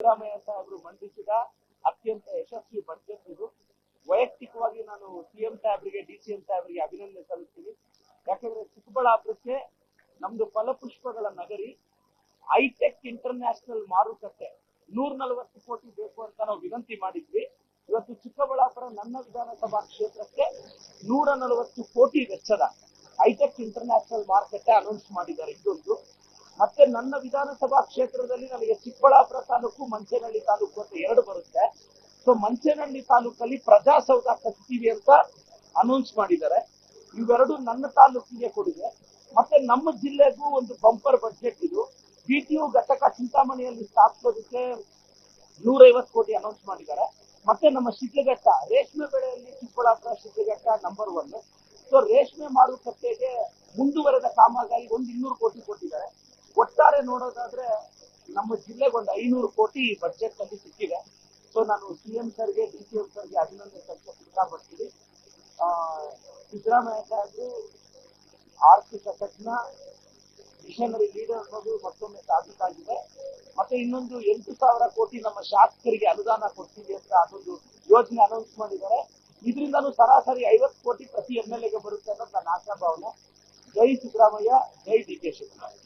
ಸಿದ್ದರಾಮಯ್ಯ ಸಾಹೇಬರು ಮಂಡಿಸಿದ ಅತ್ಯಂತ ಯಶಸ್ವಿ ಬಜೆಟ್ ಇದು. ವೈಯಕ್ತಿಕವಾಗಿ ನಾನು ಸಿಎಂ ಸಾಹೇಬರಿಗೆ, ಡಿ ಸಿ ಎಂ ಸಾಹೇಬರಿಗೆ ಅಭಿನಂದನೆ ಸಲ್ಲಿಸ್ತೀನಿ. ಯಾಕಂದ್ರೆ ಚಿಕ್ಕಬಳ್ಳಾಪುರಕ್ಕೆ ನಮ್ದು ಫಲಪುಷ್ಪಗಳ ನಗರಿ, ಹೈಟೆಕ್ ಇಂಟರ್ನ್ಯಾಷನಲ್ ಮಾರುಕಟ್ಟೆ ನೂರ ನಲವತ್ತು ಕೋಟಿ ಬೇಕು ಅಂತ ನಾವು ವಿನಂತಿ ಮಾಡಿದ್ವಿ. ಇವತ್ತು ಚಿಕ್ಕಬಳ್ಳಾಪುರ ನನ್ನ ವಿಧಾನಸಭಾ ಕ್ಷೇತ್ರಕ್ಕೆ ನೂರ ನಲವತ್ತು ಕೋಟಿ ವೆಚ್ಚದ ಹೈಟೆಕ್ ಇಂಟರ್ನ್ಯಾಷನಲ್ ಮಾರುಕಟ್ಟೆ ಅನೌನ್ಸ್ ಮಾಡಿದ್ದಾರೆ ಇದೊಂದು. ಮತ್ತೆ ನನ್ನ ವಿಧಾನಸಭಾ ಕ್ಷೇತ್ರದಲ್ಲಿ ನನಗೆ ಚಿಕ್ಕಬಳ್ಳಾಪುರ ತಾಲೂಕು ಮಂಚೇನಹಳ್ಳಿ ತಾಲೂಕು ಅಂತ ಎರಡು ಬರುತ್ತೆ. ಸೊ ಮಂಚೇನಹಳ್ಳಿ ತಾಲೂಕಲ್ಲಿ ಪ್ರಜಾಸೌಧ ಕಟ್ತೀವಿ ಅಂತ ಅನೌನ್ಸ್ ಮಾಡಿದ್ದಾರೆ. ಇವೆರಡು ನನ್ನ ತಾಲೂಕಿಗೆ ಕೊಡುಗೆ. ಮತ್ತೆ ನಮ್ಮ ಜಿಲ್ಲೆಗೂ ಒಂದು ಬಂಪರ್ ಬಜೆಟ್ ಇದು. ಬಿ ಟಿ ಯು ಘಟಕ ಚಿಂತಾಮಣಿಯಲ್ಲಿ ಸ್ಥಾಪಿಸೋದಕ್ಕೆ ನೂರೈವತ್ತು ಕೋಟಿ ಅನೌನ್ಸ್ ಮಾಡಿದ್ದಾರೆ. ಮತ್ತೆ ನಮ್ಮ ಶಿಡ್ಲಘಟ್ಟ ರೇಷ್ಮೆ ಬೆಳೆಯಲ್ಲಿ Chikkaballapura Shidlaghatta number one so ರೇಷ್ಮೆ ಮಾರುಕಟ್ಟೆಗೆ ಮುಂದುವರೆದ ಕಾಮಗಾರಿ ಒಂದು ಇನ್ನೂರು ಕೋಟಿ ಕೊಟ್ಟಿದ್ದಾರೆ. ಒಟ್ಟಾರೆ ನೋಡೋದಾದ್ರೆ ನಮ್ಮ ಜಿಲ್ಲೆಗೆ ಒಂದು ಐನೂರು ಕೋಟಿ ಬಜೆಟ್ ಅಲ್ಲಿ ಸಿಕ್ಕಿದೆ. ಸೊ ನಾನು ಸಿ ಎಂ ಸರ್ಗೆ ಡಿ ಸಿ ಎಂ ಸರ್ಗೆ ಅಭಿನಂದನೆ ಸಲ್ಲಿಸಕ್ಕೆ ಇಷ್ಟಪಡ್ತೀನಿ ಆ, ಸಿದ್ದರಾಮಯ್ಯ ಸಾಹೇಬರು ಆರ್ಥಿಕ ತಜ್ಞ ಮಿಷನರಿ ಲೀಡರ್ ಅನ್ನೋದು ಮತ್ತೊಮ್ಮೆ ಸಾಬೀತಾಗಿದೆ ಮತ್ತೆ ಇನ್ನೊಂದು ಎಂಟು ಸಾವಿರ ಕೋಟಿ ನಮ್ಮ ಶಾಸಕರಿಗೆ ಅನುದಾನ ಕೊಡ್ತೀವಿ ಅಂತ ಅದೊಂದು ಯೋಜನೆ ಅನೌನ್ಸ್ ಮಾಡಿದ್ದಾರೆ. ಇದರಿಂದನೂ ಸರಾಸರಿ ಐವತ್ತು ಕೋಟಿ ಪ್ರತಿ ಎಂ ಎಲ್ ಎಗೆ ಬರುತ್ತೆ ಅನ್ನೋದು ನನ್ನ ಆಶಾಭಾವನೆ. ಜೈ ಸಿದ್ದರಾಮಯ್ಯ ಜೈ ಡಿ ಕೆ ಶಿವಕುಮಾರ್.